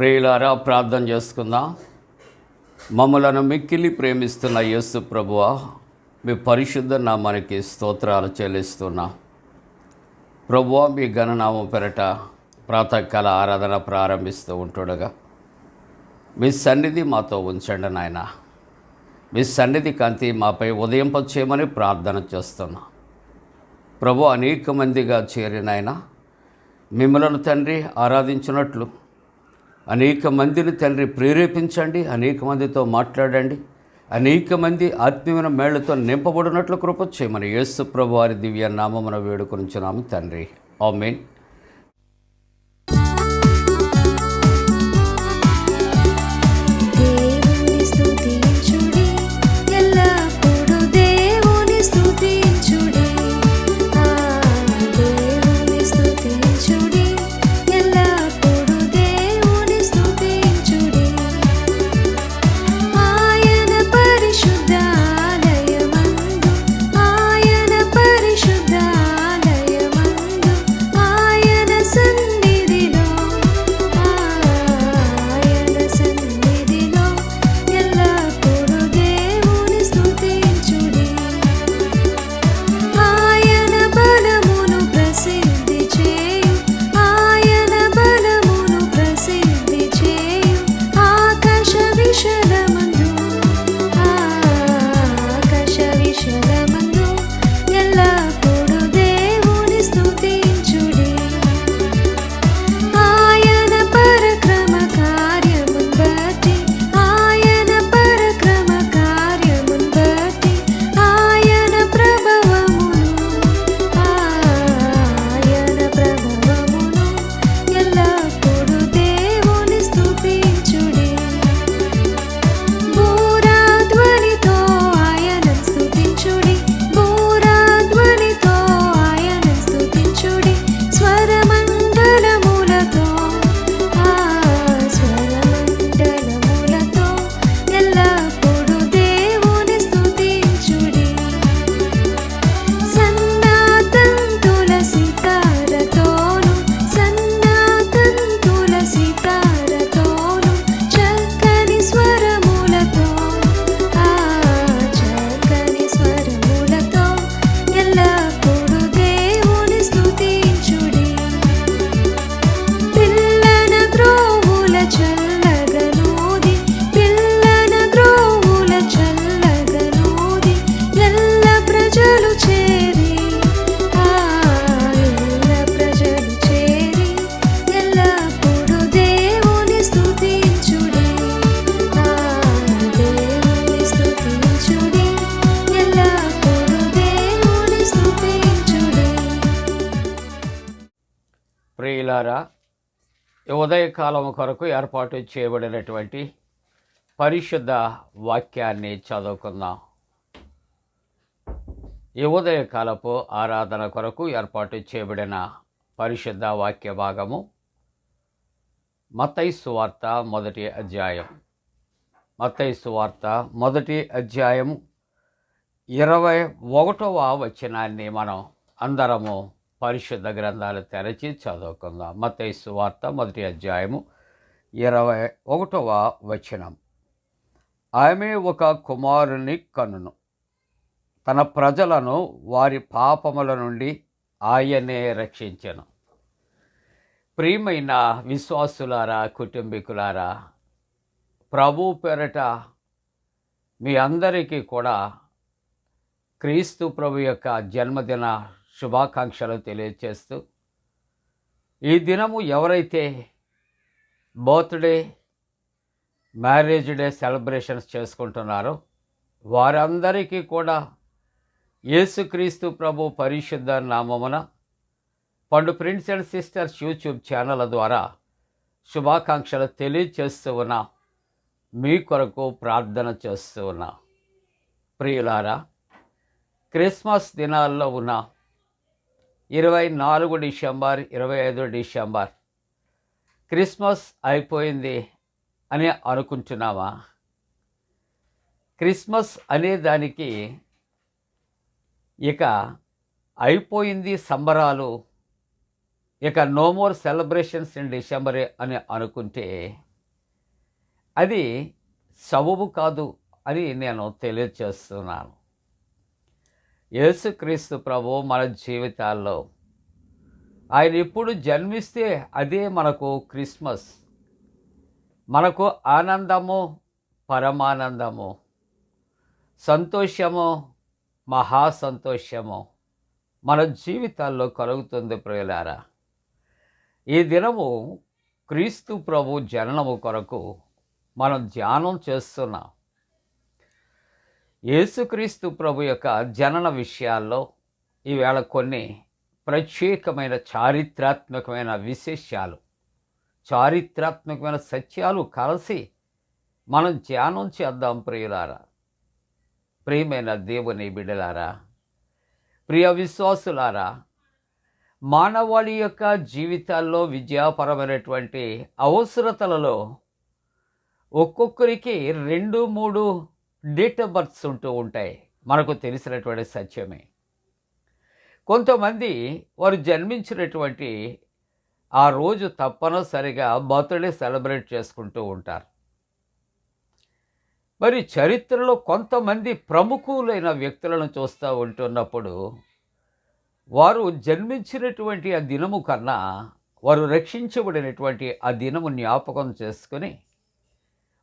ప్రియులారా ప్రార్థన చేసుకుందాం. మమ్మలను మిక్కిలి ప్రేమిస్తున్న యేసు ప్రభువ మీ పరిశుద్ధ నామానికి స్తోత్రాలు చెల్లిస్తున్నా. ప్రభువ మీ గణనామం పెరట ప్రాతకాల ఆరాధన ప్రారంభిస్తూ ఉంటుండగా మీ సన్నిధి మాతో ఉంచండి నాయన. మీ సన్నిధి కాంతి మాపై ఉదయింపచేయమని ప్రార్థన చేస్తున్నా. ప్రభు అనేక మందిగా చేరినాయన మిమ్మలను తండ్రి ఆరాధించినట్లు అనేక మందిని తండ్రి ప్రేరేపించండి అనేక మందితో మాట్లాడండి అనేక మంది ఆత్మీయమైన మేళ్ళతో నింపబడినట్లు కృప చేయమని యేసు ప్రభు వారి దివ్య నామమున వేడుకొనిచున్నాము తండ్రి. ఆమెన్. ద్వారా ఉదయకాలం కొరకు ఏర్పాటు చేయబడినటువంటి పరిశుద్ధ వాక్యాన్ని చదువుకుందాం. ఈ ఉదయకాలపు ఆరాధన కొరకు ఏర్పాటు చేయబడిన పరిశుద్ధ వాక్య భాగము మత్తయి వార్త మొదటి అధ్యాయం. మత్తయి వార్త మొదటి అధ్యాయం ఇరవై ఒకటవ వచనాన్ని మనం అందరము పరిశుద్ధ గ్రంథాలు తెరచి చదువుకుందాం. మతైసు సువార్త మొదటి అధ్యాయము ఇరవై ఒకటవ వచనం. ఆమె ఒక కుమారుని కనును. తన ప్రజలను వారి పాపముల నుండి ఆయనే రక్షించను. ప్రియమైన విశ్వాసులారా కుటుంబీకులారా ప్రభు పేరట మీ అందరికీ కూడా క్రీస్తు ప్రభు యొక్క జన్మదిన శుభాకాంక్షలు తెలియచేస్తూ ఈ దినము ఎవరైతే బర్త్డే మ్యారేజ్ డే సెలబ్రేషన్స్ చేసుకుంటున్నారో వారందరికీ కూడా యేసుక్రీస్తు ప్రభు పరిశుద్ధ నామమున Pandu prince and sisters YouTube channel ద్వారా శుభాకాంక్షలు తెలియచేస్తూ ఉన్నా మీ కొరకు ప్రార్థన చేస్తూ ఉన్నా. ప్రియులారా క్రిస్మస్ దినాల్లో ఉన్న ఇరవై నాలుగు డిసెంబర్ ఇరవై ఐదు డిసెంబర్. క్రిస్మస్ అయిపోయింది అని అనుకుంటున్నావా? క్రిస్మస్ అనే దానికి ఇక అయిపోయింది సంబరాలు. ఇక నో మోర్ సెలబ్రేషన్స్ ఇన్ డిసెంబరే అని అనుకుంటే అది సబబు కాదు అని నేను తెలియచేస్తున్నాను యేసుక్రీస్తు ప్రభు మన జీవితాల్లో ఆయన ఎప్పుడు జన్మిస్తే అదే మనకు క్రిస్మస్. మనకు ఆనందము పరమానందము సంతోషము మహా సంతోషము మన జీవితాల్లో కలుగుతుంది ప్రియులారా. ఈ దినము క్రీస్తు ప్రభు జననము కొరకు మనం ధ్యానం చేస్తున్నాం. యేసుక్రీస్తు ప్రభు యొక్క జనన విషయాల్లో ఈవేళ కొన్ని ప్రత్యేకమైన చారిత్రాత్మకమైన విశేషాలు చారిత్రాత్మకమైన సత్యాలు కలిసి మనం ధ్యానం చేద్దాం ప్రియులారా. ప్రియమైన దేవుని బిడ్డలారా ప్రియ విశ్వాసులారా మానవాళి యొక్క జీవితాల్లో విద్యాపరమైనటువంటి అవసరతలలో ఒక్కొక్కరికి రెండు మూడు డేట్ ఆఫ్ బర్త్స్ ఉంటూ ఉంటాయి. మనకు తెలిసినటువంటి సత్యమే. కొంతమంది వారు జన్మించినటువంటి ఆ రోజు తప్పనిసరిగా బర్త్డే సెలబ్రేట్ చేసుకుంటూ ఉంటారు. మరి చరిత్రలో కొంతమంది ప్రముఖులైన వ్యక్తులను చూస్తూ ఉంటున్నప్పుడు వారు జన్మించినటువంటి ఆ దినము కన్నా వారు రక్షించబడినటువంటి ఆ దినము జ్ఞాపకం చేసుకొని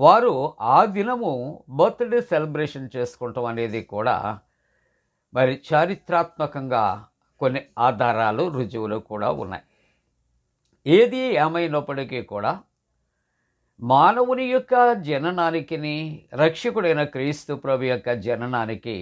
వారు ఆ దినము బర్త్డే సెలబ్రేషన్ చేసుకుంటాం అనేది కూడా మరి చారిత్రాత్మకంగా కొన్ని ఆధారాలు రుజువులు కూడా ఉన్నాయి. ఏది ఏమైనప్పటికీ కూడా మానవుని యొక్క జననానికి రక్షకుడైన క్రీస్తు ప్రభు యొక్క జననానికి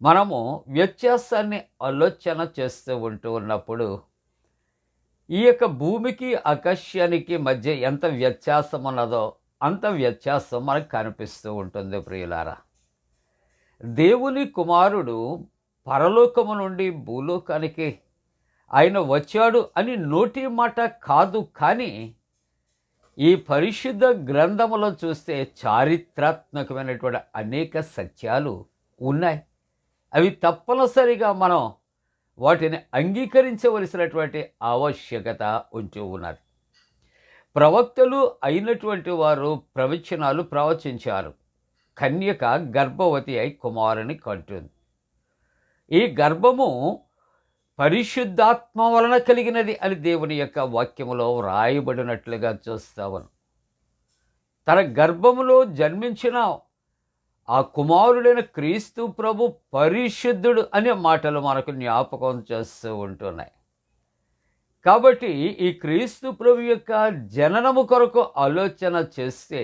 మనము వ్యత్యాసాన్ని ఆలోచన చేస్తూ ఉంటూ ఉన్నప్పుడు ఈ యొక్క భూమికి ఆకాశానికి మధ్య ఎంత వ్యత్యాసం ఉన్నదో అంత వ్యత్యాసం మనకు కనిపిస్తూ ఉంటుంది ప్రియులారా. దేవుని కుమారుడు పరలోకము నుండి భూలోకానికి ఆయన వచ్చాడు అని నోటి మాట కాదు కానీ ఈ పరిశుద్ధ గ్రంథములో చూస్తే చారిత్రాత్మకమైనటువంటి అనేక సత్యాలు ఉన్నాయి. అవి తప్పనిసరిగా మనం వాటిని అంగీకరించవలసినటువంటి ఆవశ్యకత ఉంటూ ఉన్నది. ప్రవక్తలు అయినటువంటి వారు ప్రవచనాలు ప్రవచించారు. కన్యక గర్భవతి అయి కుమారుని కంటుంది. ఈ గర్భము పరిశుద్ధాత్మ వలన కలిగినది అని దేవుని యొక్క వాక్యములో వ్రాయబడినట్లుగా చూస్తావను తన గర్భములో జన్మించిన ఆ కుమారుడైన క్రీస్తు ప్రభు పరిశుద్ధుడు అనే మాటలు మనకు జ్ఞాపకం చేస్తూ ఉంటున్నాయి. కాబట్టి ఈ క్రీస్తు ప్రభు యొక్క జననము కొరకు ఆలోచన చేస్తే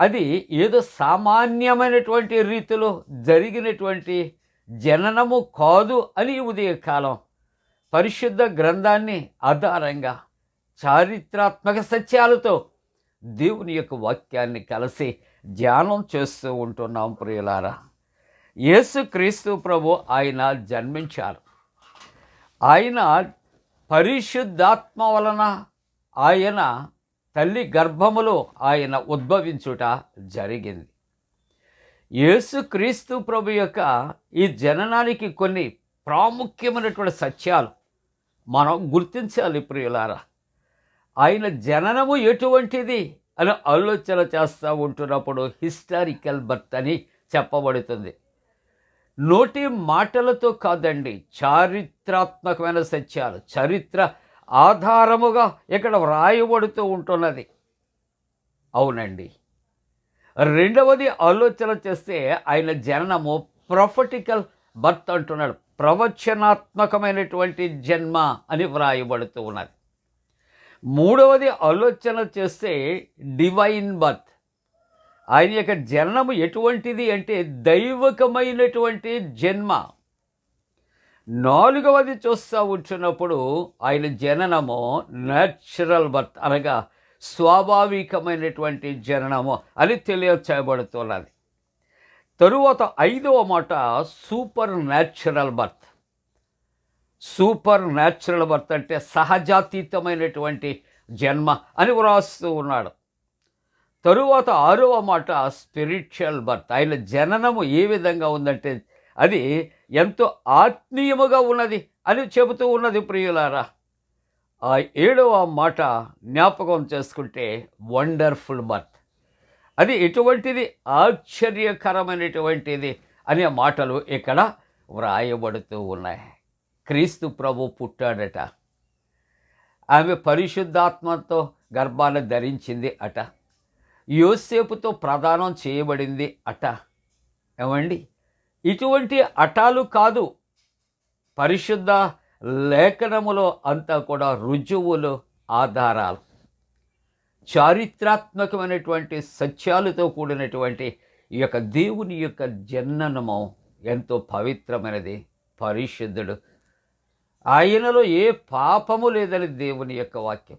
అది ఏదో సామాన్యమైనటువంటి రీతిలో జరిగినటువంటి జననము కాదు అని ఉదయకాలం పరిశుద్ధ గ్రంథాన్ని ఆధారంగా చారిత్రాత్మక సత్యాలతో దేవుని యొక్క వాక్యాన్ని కలిసి ధ్యానం చేస్తూ ఉంటున్నాం ప్రియులారా. యేసుక్రీస్తు ప్రభు ఆయన జన్మించారు. ఆయన పరిశుద్ధాత్మ వలన ఆయన తల్లి గర్భములో ఆయన ఉద్భవించుట జరిగింది. యేసుక్రీస్తు ప్రభు యొక్క ఈ జననానికి కొన్ని ప్రాముఖ్యమైనటువంటి సత్యాలు మనం గుర్తించాలి ప్రియులారా. ఆయన జననము ఎటువంటిది అని ఆలోచన చేస్తూ ఉంటున్నప్పుడు హిస్టారికల్ బర్త్ అని చెప్పబడుతుంది. నోటి మాటలతో కాదండి చారిత్రాత్మకమైన సత్యాలు. చరిత్ర ఆధారముగా ఇక్కడ వ్రాయబడుతూ ఉంటున్నది. అవునండి. రెండవది ఆలోచన చేస్తే ఆయన జననము ప్రొఫటికల్ బర్త్ అంటున్నాడు. ప్రవచనాత్మకమైనటువంటి జన్మ అని వ్రాయబడుతూ ఉన్నది. మూడవది ఆలోచన చేస్తే డివైన్ బర్త్ ఆయన యొక్క జననము ఎటువంటిది అంటే దైవకమైనటువంటి జన్మ. నాలుగవది చూస్తూ ఉంటున్నప్పుడు ఆయన జననము న్యాచురల్ బర్త్ అనగా స్వాభావికమైనటువంటి జననము అని తెలియచేయబడుతున్నది. తరువాత ఐదవ మాట supernatural birth supernatural birth అంటే సహజాతీతమైనటువంటి జన్మ అని వ్రాస్తూ ఉన్నాడు. తరువాత ఆరవ మాట స్పిరిచువల్ బర్త్ ఆయన జననము ఏ విధంగా ఉందంటే అది ఎంతో ఆత్మీయముగా ఉన్నది అని చెబుతూ ఉన్నది ప్రియులారా. ఆ ఏడవ మాట జ్ఞాపకం చేసుకుంటే వండర్ఫుల్ బర్త్ అది ఎటువంటిది? ఆశ్చర్యకరమైనటువంటిది అనే మాటలు ఇక్కడ వ్రాయబడుతూ ఉన్నాయి. క్రీస్తు ప్రభు పుట్టాడట. ఆమె పరిశుద్ధాత్మతో గర్భాన్ని ధరించింది అట. యోసేపుతో ప్రదానం చేయబడింది అట. ఏమండి? ఇటువంటి అటాలు కాదు. పరిశుద్ధ లేఖనములో అంతా కూడా రుజువులు ఆధారాలు. చారిత్రాత్మకమైనటువంటి సత్యాలతో కూడినటువంటి ఈ యొక్క దేవుని యొక్క జననము ఎంతో పవిత్రమైనది. పరిశుద్ధుడు. ఆయనలో ఏ పాపము లేదని దేవుని యొక్క వాక్యం.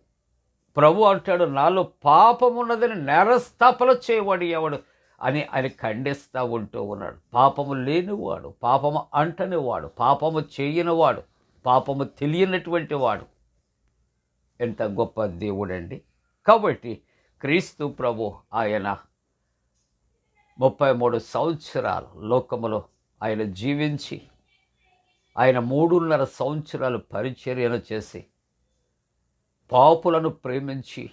ప్రభు అంటాడు నాలో పాపమున్నదని నేరస్థాపన చేయవాడు ఎవడు? అని ఆయన ఖండిస్తూ ఉంటూ ఉన్నాడు. పాపము లేనివాడు పాపము అంటనివాడు పాపము చేయనివాడు పాపము తెలియనటువంటి వాడు. ఎంత గొప్ప దేవుడండి. కాబట్టి క్రీస్తు ప్రభు ఆయన ముప్పై మూడు సంవత్సరాలు లోకములో ఆయన జీవించి ఆయన మూడున్నర సంవత్సరాలు పరిచర్యను చేసి పాపులను ప్రేమించి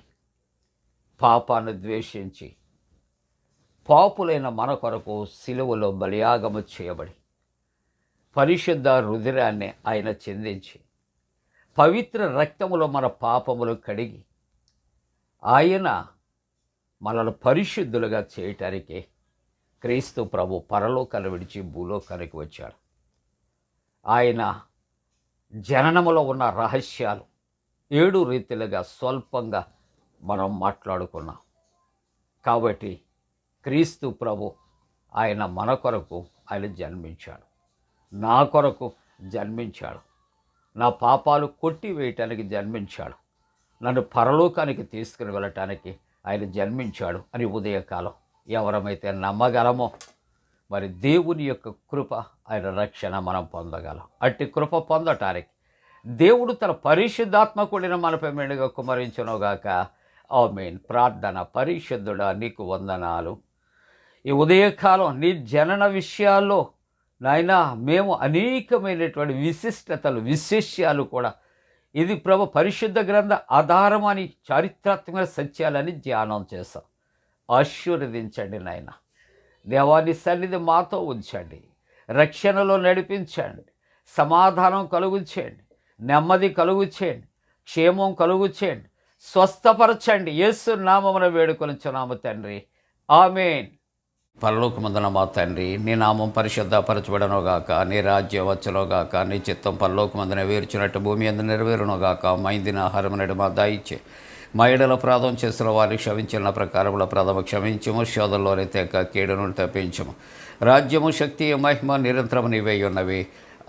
పాపాన్ని ద్వేషించి పాపులైన మన కొరకు సిలువలో బలియాగము చేయబడి పరిశుద్ధ రుధిరాన్ని ఆయన చెందించి పవిత్ర రక్తములో మన పాపములు కడిగి ఆయన మనల్ని పరిశుద్ధులుగా చేయటానికి క్రీస్తు ప్రభు పరలోకాలు విడిచి భూలోకానికి వచ్చాడు. ఆయన జననములో ఉన్న రహస్యాలు ఏడు రీతిలుగా స్వల్పంగా మనం మాట్లాడుకున్నాం. కాబట్టి క్రీస్తు ప్రభు ఆయన మన కొరకు ఆయన జన్మించాడు. నా కొరకు జన్మించాడు. నా పాపాలు కొట్టివేయటానికి జన్మించాడు. నన్ను పరలోకానికి తీసుకుని వెళ్ళటానికి ఆయన జన్మించాడు అని ఉదయకాలం ఎవరమైతే నమ్మగలమో మరి దేవుని యొక్క కృప ఆయన రక్షణ మనం పొందగలం. అట్టి కృప పొందటానికి దేవుడు తన పరిశుద్ధాత్మ కూడిన మనపై మెండుగా కుమరించునుగాక. ఆ మీన్ ప్రార్థన పరిశుద్ధుడా నీకు వందనాలు. ఈ ఉదయకాలం నీ జనన విషయాల్లో నాయన మేము అనేకమైనటువంటి విశిష్టతలు విశేష్యాలు కూడా ఇది ప్రభు పరిశుద్ధ గ్రంథ ఆధారం అని చారిత్రాత్మక సత్యాలని ధ్యానం చేస్తాం ఆశీర్వదించండి నాయన. దేవాని సన్నిధి మాతో ఉంచండి. రక్షణలో నడిపించండి. సమాధానం కలుగుచేయండి. నెమ్మది కలుగు చేయండి క్షేమం కలుగు చేయండి స్వస్థపరచండి. యేసు నామమున వేడుకొనిచున్నాము తండ్రి. ఆమెన్. పరలోకమందున మా తండ్రి నీ నామం పరిశుద్ధపరచబడనుగాక నీ రాజ్యం వచ్చునుగాక నీ చిత్తం పరలోకమందున వేర్చినట్టు భూమి అందు నెరవేరునుగాక మైందిన ఆహారం మా దాయిచ్చే మా ఎడల ప్రాధం చేసిన వారిని క్షమించిన ప్రకారముల ప్రథమ క్షమించము శోధంలోనే తెక్క కీడును తప్పించము. రాజ్యము శక్తి మహిమ నిరంతరం నీవై ఉన్నవి.